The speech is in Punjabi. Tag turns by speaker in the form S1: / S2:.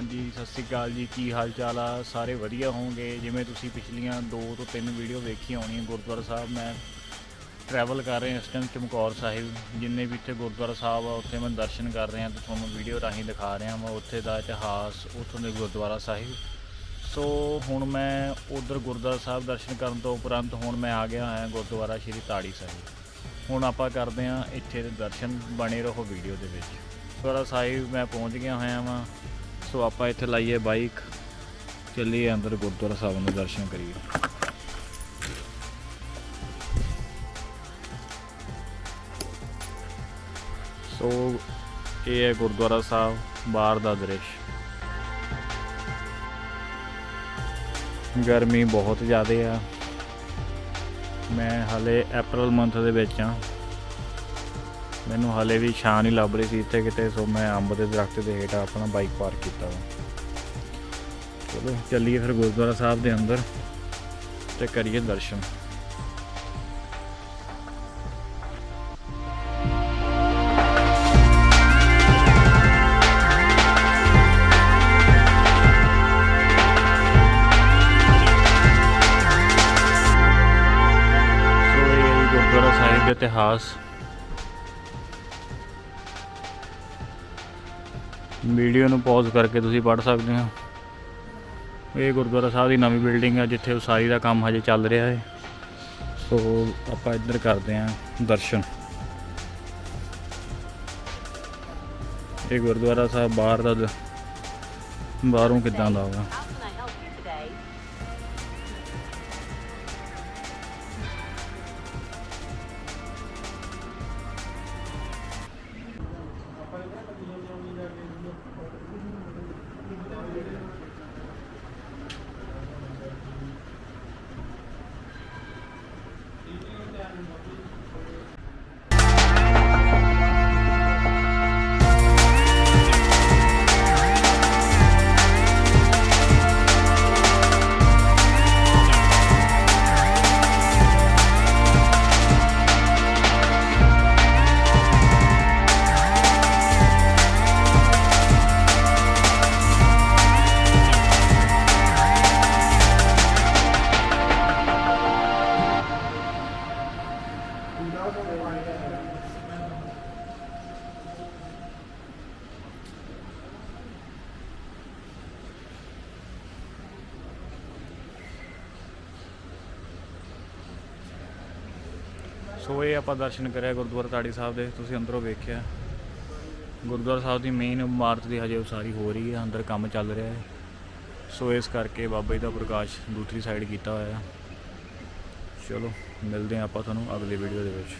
S1: ਹਾਂਜੀ, ਸਤਿ ਸ਼੍ਰੀ ਅਕਾਲ ਜੀ। ਕੀ ਹਾਲ ਚਾਲ ਆ? ਸਾਰੇ ਵਧੀਆ ਹੋਵੋਗੇ? ਜਿਵੇਂ ਤੁਸੀਂ ਪਿਛਲੀਆਂ ਦੋ ਤੋਂ ਤਿੰਨ ਵੀਡੀਓ ਵੇਖੀ ਹੋਣੀ ਗੁਰਦੁਆਰਾ ਸਾਹਿਬ, ਮੈਂ ਟਰੈਵਲ ਕਰ ਰਹੇ ਹਾਂ ਇਸ ਟਾਈਮ ਚਮਕੌਰ ਸਾਹਿਬ। ਜਿੰਨੇ ਵੀ ਇੱਥੇ ਗੁਰਦੁਆਰਾ ਸਾਹਿਬ ਆ, ਉੱਥੇ ਮੈਂ ਦਰਸ਼ਨ ਕਰ ਰਿਹਾ ਤੇ ਤੁਹਾਨੂੰ ਵੀਡੀਓ ਰਾਹੀਂ ਦਿਖਾ ਰਿਹਾ ਮੈਂ ਉੱਥੇ ਦਾ ਇਤਿਹਾਸ, ਉੱਥੋਂ ਦੇ ਗੁਰਦੁਆਰਾ ਸਾਹਿਬ। ਸੋ, ਹੁਣ ਮੈਂ ਉਧਰ ਗੁਰਦੁਆਰਾ ਸਾਹਿਬ ਦਰਸ਼ਨ ਕਰਨ ਤੋਂ ਉਪਰੰਤ ਹੁਣ ਮੈਂ ਆ ਗਿਆ ਹਾਂ ਗੁਰਦੁਆਰਾ ਸ਼੍ਰੀ ਤਾੜੀ ਸਾਹਿਬ। ਹੁਣ ਆਪਾਂ ਕਰਦੇ ਹਾਂ ਇੱਥੇ ਦੇ ਦਰਸ਼ਨ, ਬਣੇ ਰਹੋ ਵੀਡੀਓ ਦੇ ਵਿੱਚ। ਗੁਰਦੁਆਰਾ ਸਾਹਿਬ ਮੈਂ ਪਹੁੰਚ ਗਿਆ ਹੋਇਆ ਵਾਂ। ਸੋ ਆਪਾਂ ਇੱਥੇ ਲਾਈਏ ਬਾਈਕ। ਚੱਲੀਏ ਅੰਦਰ ਗੁਰਦੁਆਰਾ ਸਾਹਿਬ ਨੂੰ ਦਰਸ਼ਨ ਕਰੀਏ। ਸੋ ਇਹ ਹੈ ਗੁਰਦੁਆਰਾ ਸਾਹਿਬ, ਬਾਹਰ ਦਾ ਦ੍ਰਿਸ਼। ਗਰਮੀ ਬਹੁਤ ਜ਼ਿਆਦਾ ਆ। ਮੈਂ ਹਲੇ April ਮੰਥ ਦੇ ਵਿੱਚ ਆ ਮੈਨੂੰ ਹਾਲੇ ਵੀ ਛਾਂ ਨਹੀਂ ਲੱਭ ਰਹੀ ਸੀ ਇੱਥੇ ਕਿਤੇ, ਸੋ ਮੈਂ ਅੰਬ ਦੇ ਦਰਖਤ ਦੇ ਹੇਠ ਆਪਣਾ ਬਾਈਕ ਪਾਰਕ ਕੀਤਾ ਵਾ। ਚਲੋ, ਚੱਲੀਏ ਫਿਰ ਗੁਰਦੁਆਰਾ ਸਾਹਿਬ ਦੇ ਅੰਦਰ ਤੇ ਕਰੀਏ ਦਰਸ਼ਨ। ਗੁਰਦੁਆਰਾ ਸਾਹਿਬ ਦਾ ਇਤਿਹਾਸ ਵੀਡੀਓ ਨੂੰ ਪੌਜ਼ ਕਰਕੇ ਤੁਸੀਂ ਪੜ੍ਹ ਸਕਦੇ ਹੋ। ਇਹ ਗੁਰਦੁਆਰਾ ਸਾਹਿਬ ਦੀ ਨਵੀਂ ਬਿਲਡਿੰਗ ਹੈ ਜਿੱਥੇ ਉਸਾਰੀ ਦਾ ਕੰਮ ਹਜੇ ਚੱਲ ਰਿਹਾ ਹੈ। ਸੋ ਆਪਾਂ ਇੱਧਰ ਕਰਦੇ ਹਾਂ ਦਰਸ਼ਨ। ਇਹ ਗੁਰਦੁਆਰਾ ਸਾਹਿਬ ਬਾਹਰ ਦਾ ਦ- ਬਾਹਰੋਂ ਕਿਦਾਂ ਦਾ ਹੋਗਾ ਸੋ ਇਹ ਆਪਾਂ ਦਰਸ਼ਨ ਕਰਿਆ ਗੁਰਦੁਆਰਾ ਤਾੜੀ ਸਾਹਿਬ ਦੇ, ਤੁਸੀਂ ਅੰਦਰੋਂ ਵੇਖਿਆ। ਗੁਰਦੁਆਰਾ ਸਾਹਿਬ ਦੀ ਮੇਨ ਇਮਾਰਤ ਦੀ ਹਜੇ ਉਸਾਰੀ ਹੋ ਰਹੀ ਹੈ, ਅੰਦਰ ਕੰਮ ਚੱਲ ਰਿਹਾ ਹੈ। ਸੋ ਇਸ ਕਰਕੇ ਬਾਬਾ ਜੀ ਦਾ ਪ੍ਰਕਾਸ਼ ਦੂਸਰੀ ਸਾਈਡ ਕੀਤਾ ਹੋਇਆ ਚਲੋ, ਮਿਲਦੇ ਹਾਂ ਆਪਾਂ ਤੁਹਾਨੂੰ ਅਗਲੀ ਵੀਡੀਓ ਦੇ ਵਿੱਚ।